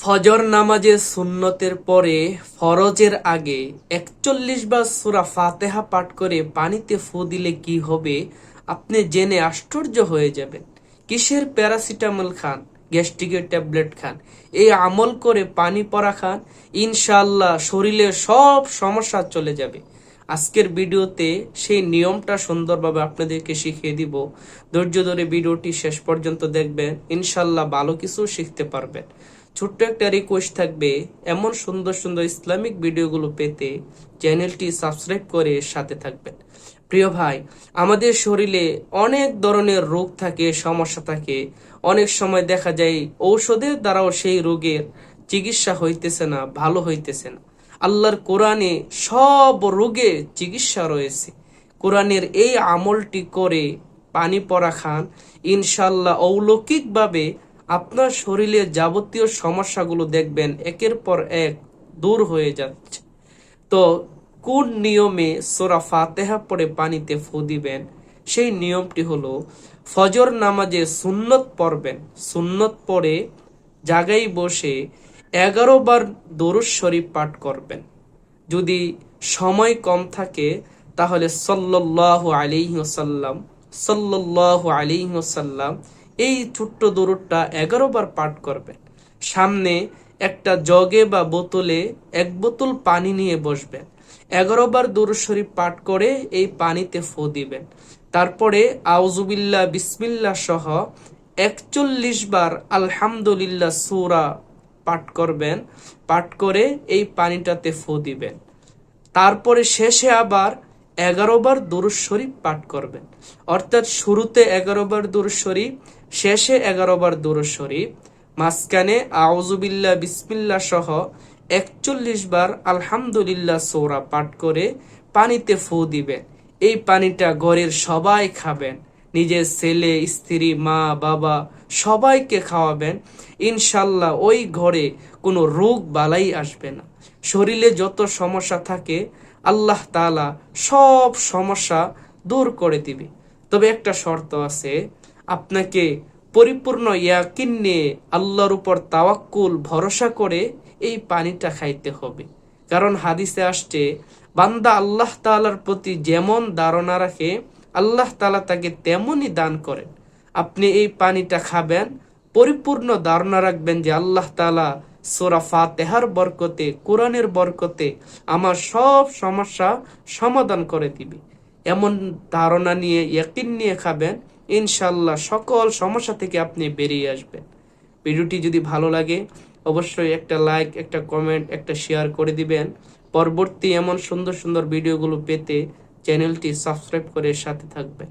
ফজর নামাজে সুন্নতের পরে ফরজের আগে একচল্লিশ বার সুরা ফাতেহা পাঠ করে পানিতে ফু দিলে কি হবে? আপনি জেনে আশ্চর্য হয়ে যাবেন। কিসের প্যারাসিটামল খান? গ্যাস্ট্রিকের ট্যাবলেট খান? এই আমল করে পানি পরা খান? ইনশাল্লাহ শরীরের সব সমস্যা চলে যাবে। আজকের ভিডিওতে সেই নিয়মটা সুন্দরভাবে আপনাদেরকে শিখিয়ে দিব। ধৈর্য ধরে ভিডিওটি শেষ পর্যন্ত দেখবেন ইনশাল্লাহ ভালো কিছু শিখতে পারবেন। ছোট্ট একটা রিকোয়েস্ট থাকবে, এমন সুন্দর সুন্দর ইসলামিক ভিডিওগুলো পেতে চ্যানেলটি সাবস্ক্রাইব করে সাথে থাকবেন। প্রিয় ভাই, আমাদের শরীরে অনেক ধরনের রোগ থাকে, সমস্যা থাকে। অনেক সময় দেখা যায় ঔষধের দ্বারাও সেই রোগের চিকিৎসা হইতেছে না, ভালো হইতেছে না। আল্লাহর কোরআনে সব রোগে চিকিৎসা রয়েছে। কোরআনের এই আমলটি করে পানি পরা খান ইনশাল্লাহ অলৌকিকভাবে আপনার শরীরের যাবতীয় সমস্যাগুলো দেখবেন, একের পর এক দূর হয়ে যাচ্ছে। তো কোন নিয়মে সোরা ফাতেহা পড়ে পানিতে ফু দিবেন? সেই নিয়মটি হলো, ফজর নামাজে সুন্নত পড়বেন। সুন্নত পড়ে জায়গায় বসে এগারো বার দরুদ শরীফ পাঠ করবেন। যদি সময় কম থাকে, তাহলে সল্লাহ আলিহাসাল্লাম সল্লাহ আলিহাসাল্লাম এই ছোট্ট দরুদটা এগারো বার পাঠ করবেন। সামনে একটা জগে বা বোতলে এক বোতল পানি নিয়ে বসবেন। এগারো বার দরুদ শরীফ পাঠ করে এই পানিতে ফু দিবেন। তারপরে আউজুবিল্লাহ বিসমিল্লা সহ একচল্লিশ বার আলহামদুলিল্লাহ সুরা পাঠ করবেন, পাঠ করে এই পানিটাতে ফু দিবেন। তারপরে শেষে আবার এগারো বার শরীফ পাঠ করবেন। অর্থাৎ শুরুতে এগারো বার শেষে এগারো বার শরীফ, মাঝখানে আউজুবিল্লাহ বিসমিল্লা সহ একচল্লিশ বার আলহামদুলিল্লাহ সৌরা পাঠ করে পানিতে ফু দিবেন। এই পানিটা ঘরের সবাই খাবেন। নিজের ছেলে, স্ত্রী, মা, বাবা সবাইকে খাওয়াবেন। ইনশাল্লাহ ওই ঘরে কোনো রোগ বালাই আসবে না। শরীরে যত সমস্যা থাকে, আল্লাহ তালা সব সমস্যা দূর করে দিবে। তবে একটা শর্ত আছে, আপনাকে পরিপূর্ণ ইয়াকিন নিয়ে আল্লাহর উপর তাওয়াক্কুল, ভরসা করে এই পানিটা খাইতে হবে। কারণ হাদিসে আসছে, বান্দা আল্লাহ তালার প্রতি যেমন ধারণা রাখে আল্লাহ তালা তাকে তেমনই দান করেন। আপনি এই পানিটা খাবেন, পরিপূর্ণ ধারণা রাখবেন যে আল্লাহ তালা সোরা ফাতেহার বরকতে, কোরআনের বরকতে আমার সব সমস্যা সমাধান করে দিবে। এমন ধারণা নিয়ে, ইয়াকিন নিয়ে খাবেন ইনশাল্লাহ সকল সমস্যা থেকে আপনি বেরিয়ে আসবেন। ভিডিওটি যদি ভালো লাগে, অবশ্যই একটা লাইক, একটা কমেন্ট, একটা শেয়ার করে দিবেন। পরবর্তী এমন সুন্দর সুন্দর ভিডিওগুলো পেতে চ্যানেলটি সাবস্ক্রাইব করে সাথে থাকবেন।